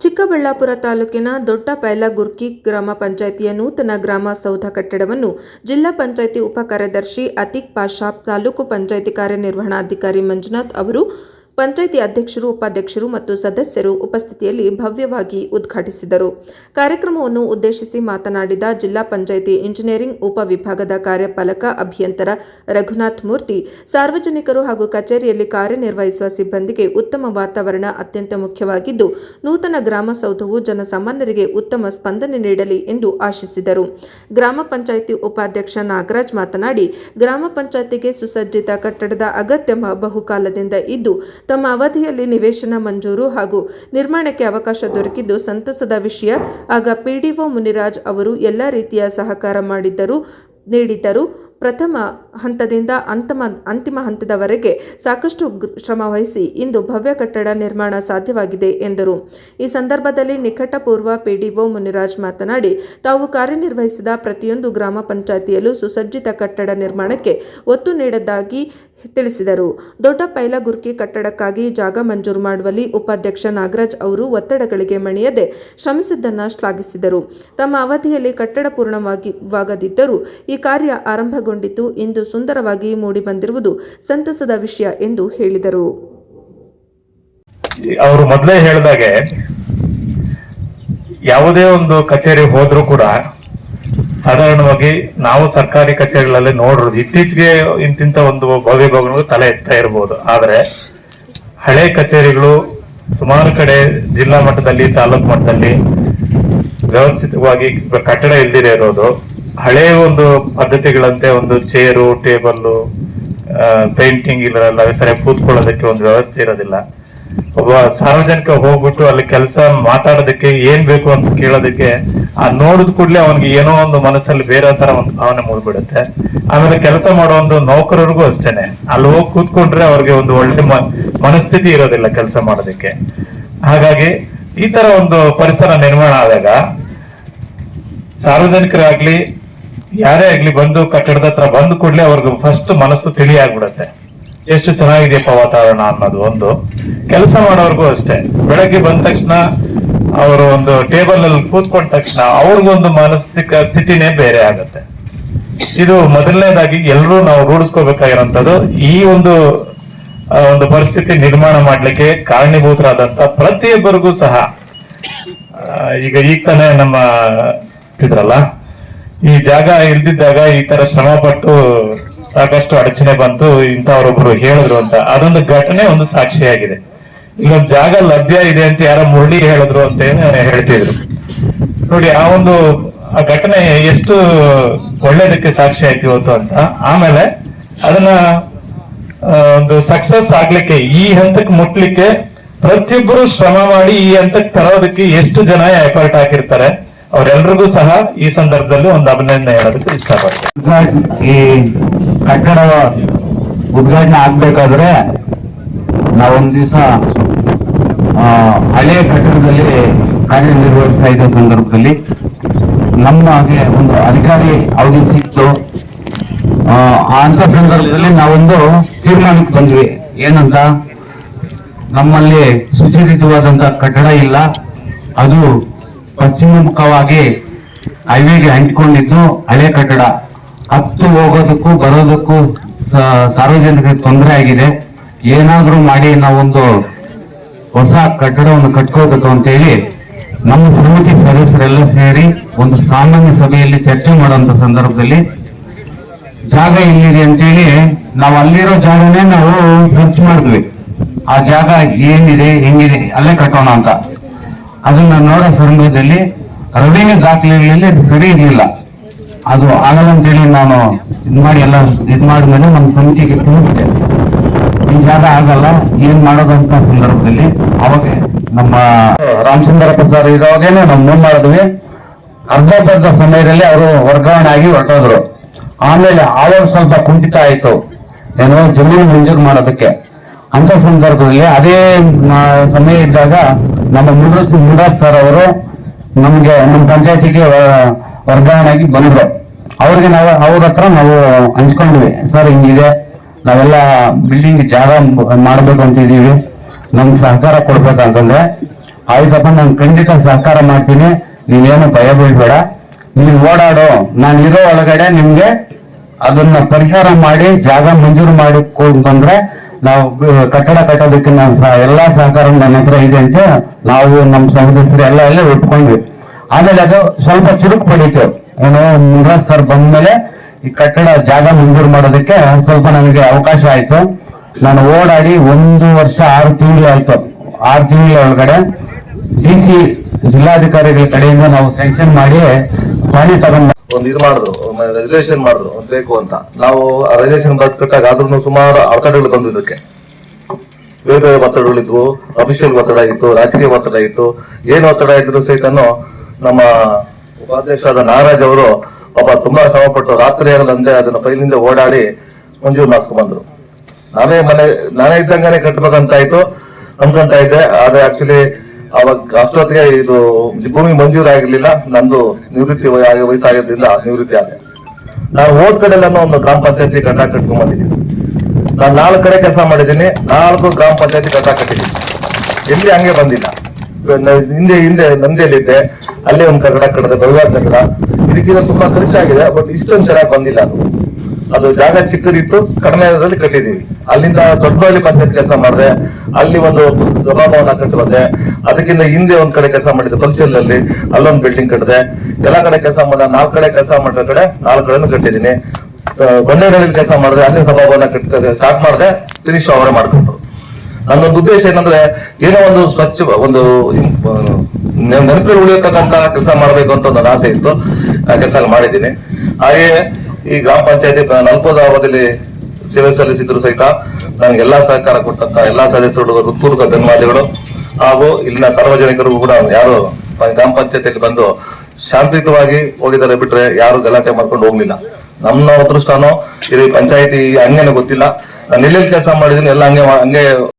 ಚಿಕ್ಕಬಳ್ಳಾಪುರ ತಾಲೂಕಿನ ದೊಡ್ಡ ಪೈಲಗುರ್ಕಿ ಗ್ರಾಮ ಪಂಚಾಯಿತಿಯ ನೂತನ ಗ್ರಾಮ ಸೌಧ ಕಟ್ಟಡವನ್ನು ಜಿಲ್ಲಾ ಪಂಚಾಯಿತಿ ಉಪ ಕಾರ್ಯದರ್ಶಿ ಅತೀಕ್ ಪಾಷಾ ತಾಲೂಕು ಪಂಚಾಯಿತಿ ಕಾರ್ಯನಿರ್ವಹಣಾಧಿಕಾರಿ ಮಂಜುನಾಥ್ ಅವರು ಪಂಚಾಯಿತಿ ಅಧ್ಯಕ್ಷರು, ಉಪಾಧ್ಯಕ್ಷರು ಮತ್ತು ಸದಸ್ಯರು ಉಪಸ್ಥಿತಿಯಲ್ಲಿ ಭವ್ಯವಾಗಿ ಉದ್ಘಾಟಿಸಿದರು. ಕಾರ್ಯಕ್ರಮವನ್ನು ಉದ್ದೇಶಿಸಿ ಮಾತನಾಡಿದ ಜಿಲ್ಲಾ ಪಂಚಾಯಿತಿ ಇಂಜಿನಿಯರಿಂಗ್ ಉಪವಿಭಾಗದ ಕಾರ್ಯಪಾಲಕ ಅಭಿಯಂತರ ರಘುನಾಥ್ ಮೂರ್ತಿ, ಸಾರ್ವಜನಿಕರು ಹಾಗೂ ಕಚೇರಿಯಲ್ಲಿ ಕಾರ್ಯನಿರ್ವಹಿಸುವ ಸಿಬ್ಬಂದಿಗೆ ಉತ್ತಮ ವಾತಾವರಣ ಅತ್ಯಂತ ಮುಖ್ಯವಾಗಿದ್ದು, ನೂತನ ಗ್ರಾಮ ಸೌಧವು ಜನಸಾಮಾನ್ಯರಿಗೆ ಉತ್ತಮ ಸ್ಪಂದನೆ ನೀಡಲಿ ಎಂದು ಆಶಿಸಿದರು. ಗ್ರಾಮ ಪಂಚಾಯಿತಿ ಉಪಾಧ್ಯಕ್ಷ ನಾಗರಾಜ್ ಮಾತನಾಡಿ, ಗ್ರಾಮ ಪಂಚಾಯಿತಿಗೆ ಸುಸಜ್ಜಿತ ಕಟ್ಟಡದ ಅಗತ್ಯ ಬಹುಕಾಲದಿಂದ ಇದ್ದು ತಮ್ಮ ಅವಧಿಯಲ್ಲಿ ನಿವೇಶನ ಮಂಜೂರು ಹಾಗೂ ನಿರ್ಮಾಣಕ್ಕೆ ಅವಕಾಶ ದೊರಕಿದ್ದು ಸಂತಸದ ವಿಷಯ. ಆಗ ಪಿಡಿಒ ಮುನಿರಾಜ್ ಅವರು ಎಲ್ಲ ರೀತಿಯ ಸಹಕಾರ ಮಾಡಿದ್ದರು, ನೀಡಿದ್ದರು. ಪ್ರಥಮ ಹಂತದಿಂದ ಅಂತಮ, ಅಂತಿಮ ಹಂತದವರೆಗೆ ಸಾಕಷ್ಟು ಶ್ರಮ ವಹಿಸಿ ಇಂದು ಭವ್ಯ ಕಟ್ಟಡ ನಿರ್ಮಾಣ ಸಾಧ್ಯವಾಗಿದೆ ಎಂದರು. ಈ ಸಂದರ್ಭದಲ್ಲಿ ನಿಕಟಪೂರ್ವ ಪಿಡಿಒ ಮುನಿರಾಜ್ ಮಾತನಾಡಿ, ತಾವು ಕಾರ್ಯನಿರ್ವಹಿಸಿದ ಪ್ರತಿಯೊಂದು ಗ್ರಾಮ ಪಂಚಾಯಿತಿಯಲ್ಲೂ ಸುಸಜ್ಜಿತ ಕಟ್ಟಡ ನಿರ್ಮಾಣಕ್ಕೆ ಒತ್ತು ನೀಡದ್ದಾಗಿ ತಿಳಿಸಿದರು. ದೊಡ್ಡ ಪೈಲಗುರ್ಕಿ ಕಟ್ಟಡಕ್ಕಾಗಿ ಜಾಗ ಮಂಜೂರು ಮಾಡುವಲ್ಲಿ ಉಪಾಧ್ಯಕ್ಷ ನಾಗರಾಜ್ ಅವರು ಒತ್ತಡಗಳಿಗೆ ಮಣಿಯದೆ ಶ್ರಮಿಸಿದ್ದನ್ನು ಶ್ಲಾಘಿಸಿದರು. ತಮ್ಮ ಅವಧಿಯಲ್ಲಿ ಕಟ್ಟಡ ಪೂರ್ಣವಾಗಿ ವಾಗದಿದ್ದರೂ ಈ ಕಾರ್ಯ ಆರಂಭಗೊಂಡಿತು. ಇಂದು ಸುಂದರವಾಗಿ ಮೂಡಿಬಂದಿರುವುದು ಸಂತಸದ ವಿಷಯ ಎಂದು ಹೇಳಿದರು. ಅವರು ಮೊದಲೇ ಹೇಳಿದಾಗೆ ಯಾವುದೇ ಒಂದು ಕಚೇರಿ ಹೋದ್ರೂ ಕೂಡ ಸಾಧಾರಣವಾಗಿ ನಾವು ಸರ್ಕಾರಿ ಕಚೇರಿಗಳಲ್ಲಿ ನೋಡಿರೋದು ಇತ್ತೀಚೆಗೆ ಇಂತಿಂತ ಒಂದು ಭವ್ಯ ಭವನಗಳು ತಲೆ ಎತ್ತಾ ಇರಬಹುದು ಆದರೆ ಹಳೆ ಕಚೇರಿಗಳು ಸುಮಾರು ಕಡೆ ಜಿಲ್ಲಾ ಮಟ್ಟದಲ್ಲಿ, ತಾಲೂಕು ಮಟ್ಟದಲ್ಲಿ ವ್ಯವಸ್ಥಿತವಾಗಿ ಕಟ್ಟಡ ಇಲ್ದಿರೇ ಇರೋದು. ಹಳೆ ಒಂದು ಪದ್ಧತಿಗಳಂತೆ ಒಂದು ಚೇರು ಟೇಬಲ್ ಪೇಂಟಿಂಗ್ ಇಲ್ಲ ಸರಿಯಾಗಿ ಕೂತ್ಕೊಳ್ಳೋದಕ್ಕೆ ಒಂದು ವ್ಯವಸ್ಥೆ ಇರೋದಿಲ್ಲ. ಒಬ್ಬ ಸಾರ್ವಜನಿಕ ಹೋಗ್ಬಿಟ್ಟು ಅಲ್ಲಿ ಕೆಲಸ ಮಾತಾಡೋದಕ್ಕೆ ಏನ್ ಬೇಕು ಅಂತ ಕೇಳೋದಕ್ಕೆ, ಆ ನೋಡಿದ ಕೂಡಲೇ ಅವನಿಗೆ ಏನೋ ಒಂದು ಮನಸ್ಸಲ್ಲಿ ಬೇರೆ ತರ ಒಂದು ಭಾವನೆ ಮೂಡ್ಬಿಡುತ್ತೆ. ಆಮೇಲೆ ಕೆಲಸ ಮಾಡೋ ಒಂದು ನೌಕರರಿಗೂ ಅಷ್ಟೇನೆ. ಅಲ್ಲಿ ಹೋಗಿ ಕೂತ್ಕೊಂಡ್ರೆ ಅವ್ರಿಗೆ ಒಂದು ಒಳ್ಳೆ ಮನಸ್ಥಿತಿ ಇರೋದಿಲ್ಲ ಕೆಲಸ ಮಾಡೋದಕ್ಕೆ. ಹಾಗಾಗಿ ಈ ತರ ಒಂದು ಪರಿಸರ ನಿರ್ಮಾಣ ಆದಾಗ ಸಾರ್ವಜನಿಕರಾಗ್ಲಿ ಯಾರೇ ಆಗ್ಲಿ ಬಂದು ಕಟ್ಟಡದ ಹತ್ರ ಬಂದ ಕೂಡಲೇ ಅವ್ರಿಗೆ ಫಸ್ಟ್ ಮನಸ್ಸು ತಿಳಿ ಆಗ್ಬಿಡುತ್ತೆ. ಎಷ್ಟು ಚೆನ್ನಾಗಿದೆಯಪ್ಪ ವಾತಾವರಣ ಅನ್ನೋದು ಒಂದು. ಕೆಲಸ ಮಾಡೋರ್ಗೂ ಅಷ್ಟೇ. ಬೆಳಗ್ಗೆ ಬಂದ ತಕ್ಷಣ ಅವರು ಒಂದು ಟೇಬಲ್ ಅಲ್ಲಿ ಕೂತ್ಕೊಂಡ ತಕ್ಷಣ ಅವ್ರಿಗೊಂದು ಮಾನಸಿಕ ಸ್ಥಿತಿನೇ ಬೇರೆ ಆಗುತ್ತೆ. ಇದು ಮೊದಲನೇದಾಗಿ ಎಲ್ಲರೂ ನಾವು ರೂಢಿಸ್ಕೋಬೇಕಾಗಿರೋಂಥದ್ದು ಈ ಒಂದು ಒಂದು ಪರಿಸ್ಥಿತಿ ನಿರ್ಮಾಣ ಮಾಡ್ಲಿಕ್ಕೆ ಕಾರಣೀಭೂತರಾದಂತ ಪ್ರತಿಯೊಬ್ಬರಿಗೂ ಸಹ ಈಗ ಈಗ ತಾನೇ ನಮ್ಮ ಇದ್ರಲ್ಲ ಈ ಜಾಗ ಇಲ್ದಿದ್ದಾಗ ಈ ತರ ಶ್ರಮ ಪಟ್ಟು ಸಾಕಷ್ಟು ಅಡಚಣೆ ಬಂತು, ಇಂಥವ್ರೊಬ್ರು ಹೇಳಿದ್ರು ಅಂತ. ಅದೊಂದು ಘಟನೆ, ಒಂದು ಸಾಕ್ಷಿಯಾಗಿದೆ. ಇಲ್ಲೊಂದು ಜಾಗ ಲಭ್ಯ ಇದೆ ಅಂತ ಯಾರೋ ಮುರಳಿ ಹೇಳಿದ್ರು ಅಂತ ಹೇಳ್ತಿದ್ರು. ನೋಡಿ, ಆ ಒಂದು, ಆ ಘಟನೆ ಎಷ್ಟು ಒಳ್ಳೇದಕ್ಕೆ ಸಾಕ್ಷಿ ಆಯ್ತು ಇವತ್ತು ಅಂತ. ಆಮೇಲೆ ಅದನ್ನ ಒಂದು ಸಕ್ಸಸ್ ಆಗ್ಲಿಕ್ಕೆ, ಈ ಹಂತಕ್ಕೆ ಮುಟ್ಲಿಕ್ಕೆ ಪ್ರತಿಯೊಬ್ಬರು ಶ್ರಮ ಮಾಡಿ ಈ ಹಂತಕ್ಕೆ ತರೋದಕ್ಕೆ ಎಷ್ಟು ಜನ ಎಫರ್ಟ್ ಹಾಕಿರ್ತಾರೆ. ಅವರೆಲ್ರಿಗೂ ಸಹ ಈ ಸಂದರ್ಭದಲ್ಲಿ ಒಂದು ಅಭಿನಂದನೆ ಹೇಳೋದಕ್ಕೆ ಇಷ್ಟಪಡ್ತೀನಿ. ಈ ಕಟ್ಟಡ ಉದ್ಘಾಟನೆ ಆಗ್ಬೇಕಾದ್ರೆ ನಾವೊಂದ್ ದಿವಸ ಹಳೆ ಕಟ್ಟಡದಲ್ಲಿ ಕಾರ್ಯನಿರ್ವಹಿಸ್ತಾ ಇದ್ದ ಸಂದರ್ಭದಲ್ಲಿ ನಮ್ಮ ಹಾಗೆ ಒಂದು ಅಧಿಕಾರಿ ಅವಧಿ ಸಿಕ್ತು ಅಂತ ಸಂದರ್ಭದಲ್ಲಿ ನಾವೊಂದು ತೀರ್ಮಾನಕ್ಕೆ ಬಂದ್ವಿ. ಏನಂತ? ನಮ್ಮಲ್ಲಿ ಸುಚರಿತವಾದಂತ ಕಟ್ಟಡ ಇಲ್ಲ. ಅದು ಪಶ್ಚಿಮ ಮುಖವಾಗಿ ಹೈವೇಗೆ ಅಂಟಿಕೊಂಡಿದ್ದು ಹಳೆ ಕಟ್ಟಡ. ಹತ್ತು ಹೋಗೋದಕ್ಕೂ ಬರೋದಕ್ಕೂ ಸಾರ್ವಜನಿಕರಿಗೆ ತೊಂದರೆ ಆಗಿದೆ. ಏನಾದರೂ ಮಾಡಿ ನಾವೊಂದು ಹೊಸ ಕಟ್ಟಡವನ್ನು ಕಟ್ಕೋಬೇಕು ಅಂತೇಳಿ ನಮ್ಮ ಸಮಿತಿ ಸದಸ್ಯರೆಲ್ಲ ಸೇರಿ ಒಂದು ಸಾಮಾನ್ಯ ಸಭೆಯಲ್ಲಿ ಚರ್ಚೆ ಮಾಡುವಂತ ಸಂದರ್ಭದಲ್ಲಿ ಜಾಗ ಇಲ್ಲಿದೆ ಅಂತೇಳಿ ನಾವು ಅಲ್ಲಿರೋ ಜಾಗನೇ ನಾವು ಸರ್ಚ್ ಮಾಡಿದ್ವಿ. ಆ ಜಾಗ ಏನಿದೆ, ಹೆಂಗಿದೆ, ಅಲ್ಲೇ ಕಟ್ಟೋಣ ಅಂತ. ಅದನ್ನ ನೋಡೋ ಸಂದರ್ಭದಲ್ಲಿ ರೆವಿನ್ಯೂ ದಾಖಲೆಗಳಲ್ಲಿ ಅದು ಸರಿ ಇರಲಿಲ್ಲ. ಅದು ಆಗಲ್ಲ ಅಂತೇಳಿ ನಾನು ಇದು ಮಾಡಿ ಎಲ್ಲ ಇದು ಮಾಡಿದ್ಮೇಲೆ ನಮ್ಮ ಸಮಿತಿಗೆ ತಿಳಿಸಿದೆ. ಈ ಜಾಗ ಆಗಲ್ಲ, ಏನ್ ಮಾಡೋದಂತ ಸಂದರ್ಭದಲ್ಲಿ ಅವಾಗ ನಮ್ಮ ರಾಮಚಂದ್ರಪ್ಪ ಸರ್ ಇರೋವಾಗೇನೆ ನಾವು ಮೂವ್ ಮಾಡಿದ್ವಿ. ಅರ್ಧೋಪರ್ಧ ಸಮಯದಲ್ಲಿ ಅವರು ವರ್ಗಾವಣೆ ಆಗಿ ಹೊರಟೋದ್ರು. ಆಮೇಲೆ ಆವಾಗ ಸ್ವಲ್ಪ ಕುಂಠಿತ ಆಯ್ತು. ಏನೋ ಜಮೀನು ಮಂಜೂರು ಮಾಡೋದಕ್ಕೆ. ಅಂತ ಸಂದರ್ಭದಲ್ಲಿ ಅದೇ ಸಮಯ ಇದ್ದಾಗ ನಮ್ಮ ಮುನ್ರಾಜ್ ಮುನ್ರಾಜ್ ಸರ್ ಅವರು ನಮ್ಗೆ, ನಮ್ಮ ಪಂಚಾಯತಿಗೆ ವರ್ಗಾವಣೆ ಆಗಿ ಬಂದ್ರು. ಅವ್ರಿಗೆ ನಾವು, ಅವ್ರ ಹತ್ರ ನಾವು ಹಂಚ್ಕೊಂಡ್ವಿ. ಸರ್, ಹಿಂಗಿದೆ. ನಾವೆಲ್ಲ ಬಿಲ್ಡಿಂಗ್ ಜಾಗ ಮಾಡ್ಬೇಕು ಅಂತ ಇದೀವಿ ನಮ್ಗೆ ಸಹಕಾರ ಕೊಡ್ಬೇಕಂತಂದ್ರೆ, ಆಯ್ತಪ್ಪ, ನಾನು ಖಂಡಿತ ಸಹಕಾರ ಮಾಡ್ತೀನಿ. ನೀವೇನು ಭಯ ಬೀಳ್ಬೇಡ. ನೀವು ಓಡಾಡು. ನಾನು ಇರೋ ಒಳಗಡೆ ನಿಮ್ಗೆ ಅದನ್ನ ಪರಿಹಾರ ಮಾಡಿ, ಜಾಗ ಮಂಜೂರು ಮಾಡಿ ನಾವು ಕಟ್ಟಡ ಕಟ್ಟೋದಕ್ಕೆ ನಾನು ಸಹ ಎಲ್ಲಾ ಸಹಕಾರ ನನ್ನ ಹತ್ರ ಇದೆ ಅಂತ ನಾವು ನಮ್ಮ ಸಹೋದರರು ಎಲ್ಲ ಎಲ್ಲ ಒಪ್ಕೊಂಡ್ವಿ. ಆಮೇಲೆ ಅದು ಸ್ವಲ್ಪ ಚುರುಕು ಪಡೀತು. ಏನು ಮುನ್ರಾಜ್ ಸರ್ ಬಂದ್ಮೇಲೆ ಈ ಕಟ್ಟಡ ಜಾಗ ಮಂಜೂರು ಮಾಡೋದಕ್ಕೆ ಸ್ವಲ್ಪ ನನಗೆ ಅವಕಾಶ ಆಯ್ತು. ನಾನು ಓಡಾಡಿ ಒಂದು ವರ್ಷ ಆರು ತಿಂಗಳು ಆಯ್ತು. ಆರು ತಿಂಗಳ ಒಳಗಡೆ ಡಿ ಸಿ ಜಿಲ್ಲಾಧಿಕಾರಿಗಳ ಕಡೆಯಿಂದ ನಾವು ಸ್ಯಾಂಕ್ಷನ್ ಮಾಡಿ ಪಾಣಿ ತಗೊಂಡ್ ಒಂದು ಇದು ಮಾಡಿದ್ರು ರೆಸಲ್ಯೂಷನ್ ಮಾಡಿದ್ರು ಬೇಕು ಅಂತ. ನಾವು ರೆಸಲ್ಯೂಷನ್ ಬರ್ದು ಕಟ್ಟಾಗ ಆದ್ರೂ ಸುಮಾರು ಅವಕಾಶಗಳು ಬಂದು ಇದಕ್ಕೆ ಬೇರೆ ಬೇರೆ ಒತ್ತಡಗಳಿದ್ವು ಅಫಿಷಿಯಲ್ ಒತ್ತಡ ಇತ್ತು, ರಾಜಕೀಯ ಒತ್ತಡ ಇತ್ತು. ಏನು ಒತ್ತಡ ಇದ್ರು ಸಹಿತನು ನಮ್ಮ ಉಪಾಧ್ಯಕ್ಷರಾದ ನಾಗರಾಜ್ ಅವರು ಪಾಪ ತುಂಬಾ ಶ್ರಮಪಟ್ಟು ರಾತ್ರಿ ಆಗದಂತೆ ಅದನ್ನ ಪೈಲಿಂದ ಓಡಾಡಿ ಮಂಜೂರು ಮಾಡಿಸ್ಕೊಂಡ್ ಬಂದ್ರು. ನಾನೇ ಮನೆ, ನಾನೇ ಇದ್ದಂಗಾನೆ ಕಟ್ಬೇಕಂತ ಆಯ್ತು ಅನ್ಕೊಂತ ಇದ್ದೆ. ಆದ್ರೆ ಆಕ್ಚುಲಿ ಅವಾಗ ಅಷ್ಟೊತ್ತಿಗೆ ಇದು ಭೂಮಿ ಮಂಜೂರು ಆಗಿರ್ಲಿಲ್ಲ ನಂದು ನಿವೃತ್ತಿ ವಯ- ವಯಸ್ಸಾಗಿದ್ರಿಂದ ನಿವೃತ್ತಿ ಆದೆ. ನಾನು ಹೋದ್ ಕಡೆ ಎಲ್ಲಾನು ಒಂದು ಗ್ರಾಮ ಪಂಚಾಯತಿ ಕಟ್ಟ ಕಟ್ಕೊಂಡ್ ಬಂದಿದ್ದೀನಿ. ನಾನು ನಾಲ್ಕು ಕಡೆ ಕೆಲಸ ಮಾಡಿದ್ದೀನಿ, ನಾಲ್ಕು ಗ್ರಾಮ ಪಂಚಾಯತಿ ಕಟ್ಟ ಕಟ್ಟಿದ್ದೀನಿ. ಎಲ್ಲಿ ಹಂಗೆ ಬಂದಿಲ್ಲ. ಹಿಂದೆ ಹಿಂದೆ ನಂದಿಯಲ್ಲಿದ್ದೆ, ಅಲ್ಲೇ ಒಂದು ಕಟ್ಟಡ ಕಟ್ಟದೆ ಗೌರವ ಕಟ್ಟಡ. ಇದಕ್ಕಿಂತ ತುಂಬಾ ಖರ್ಚಾಗಿದೆ ಬಟ್ ಇಷ್ಟೊಂದು ಚೆನ್ನಾಗಿ ಬಂದಿಲ್ಲ ಅದು. ಅದು ಜಾಗ ಚಿಕ್ಕದಿತ್ತು, ಕಡಿಮೆ ಅದರಲ್ಲಿ ಕಟ್ಟಿದೀವಿ ಅಲ್ಲಿಂದ ದೊಡ್ಡಬಳ್ಳಿ ಪಂಚಾಯತ್ ಕೆಲಸ ಮಾಡಿದೆ, ಅಲ್ಲಿ ಒಂದು ಸಭಾಭವನ ಕಟ್ಟಿ ಅದಕ್ಕಿಂತ ಹಿಂದೆ ಒಂದ್ ಕಡೆ ಕೆಲಸ ಮಾಡಿದ್ದೆ ಕಲ್ಚರ್ ಅಲ್ಲಿ ಅಲ್ಲೊಂದು ಬಿಲ್ಡಿಂಗ್ ಕಟ್ಟಿದೆ ಎಲ್ಲಾ ಕಡೆ ಕೆಲಸ ಮಾಡ ನಾಲ್ಕು ಕಡೆ ಕೆಲಸ ಮಾಡಿದ, ಕಡೆ ನಾಲ್ಕು ಕಡೆನೂ ಕಟ್ಟಿದ್ದೀನಿ. ಬಂಡೆಗಳಲ್ಲಿ ಕೆಲಸ ಮಾಡಿದೆ ಅಲ್ಲಿ ಸಭಾಭವನ ಕಟ್ಟ ಸ್ಟಾರ್ಟ್ ಮಾಡಿದೆ ಫಿನಿಶ್ ಅವರೇ ಮಾಡ್ಕೊಂಡ್ರು. ನನ್ನೊಂದು ಉದ್ದೇಶ ಏನಂದ್ರೆ, ಏನೋ ಒಂದು ಸ್ವಚ್ಛ, ಒಂದು ನೆನಪಲ್ಲಿ ಉಳಿಯತಕ್ಕಂತ ಕೆಲಸ ಮಾಡಬೇಕು ಅಂತ ಒಂದು ಆಸೆ ಇತ್ತು. ಆ ಕೆಲಸ ಮಾಡಿದ್ದೀನಿ. ಹಾಗೆ ಈ ಗ್ರಾಮ ಪಂಚಾಯತಿ ಅಲ್ಪದಾವಧಿಯಲ್ಲಿ ಸೇವೆ ಸಲ್ಲಿಸಿದ್ರು ಸಹಿತ ನನಗೆ ಎಲ್ಲಾ ಸಹಕಾರ ಕೊಟ್ಟಂತ ಎಲ್ಲಾ ಸದಸ್ಯರು ಹೃತ್ಪೂರ್ವಕ ಧನ್ಯವಾದಗಳು. ಹಾಗೂ ಇಲ್ಲಿನ ಸಾರ್ವಜನಿಕರಿಗೂ ಕೂಡ ಯಾರು ಗ್ರಾಮ ಪಂಚಾಯತಿಯಲ್ಲಿ ಬಂದು ಶಾಂತಿಯುತವಾಗಿ ಹೋಗಿದ್ದಾರೆ ಬಿಟ್ರೆ ಯಾರು ಗಲಾಟೆ ಮಾಡ್ಕೊಂಡು ಹೋಗ್ಲಿಲ್ಲ. ನಮ್ಮ ಅದೃಷ್ಟನೋ, ಇಲ್ಲಿ ಪಂಚಾಯತಿ ಹಂಗೇನೆ ಗೊತ್ತಿಲ್ಲ. ನಾನು ಎಲ್ಲೆಲ್ಲಿ ಕೆಲಸ ಮಾಡಿದ್ದೀನಿ ಎಲ್ಲ ಹಂಗೆ ಹಂಗೆ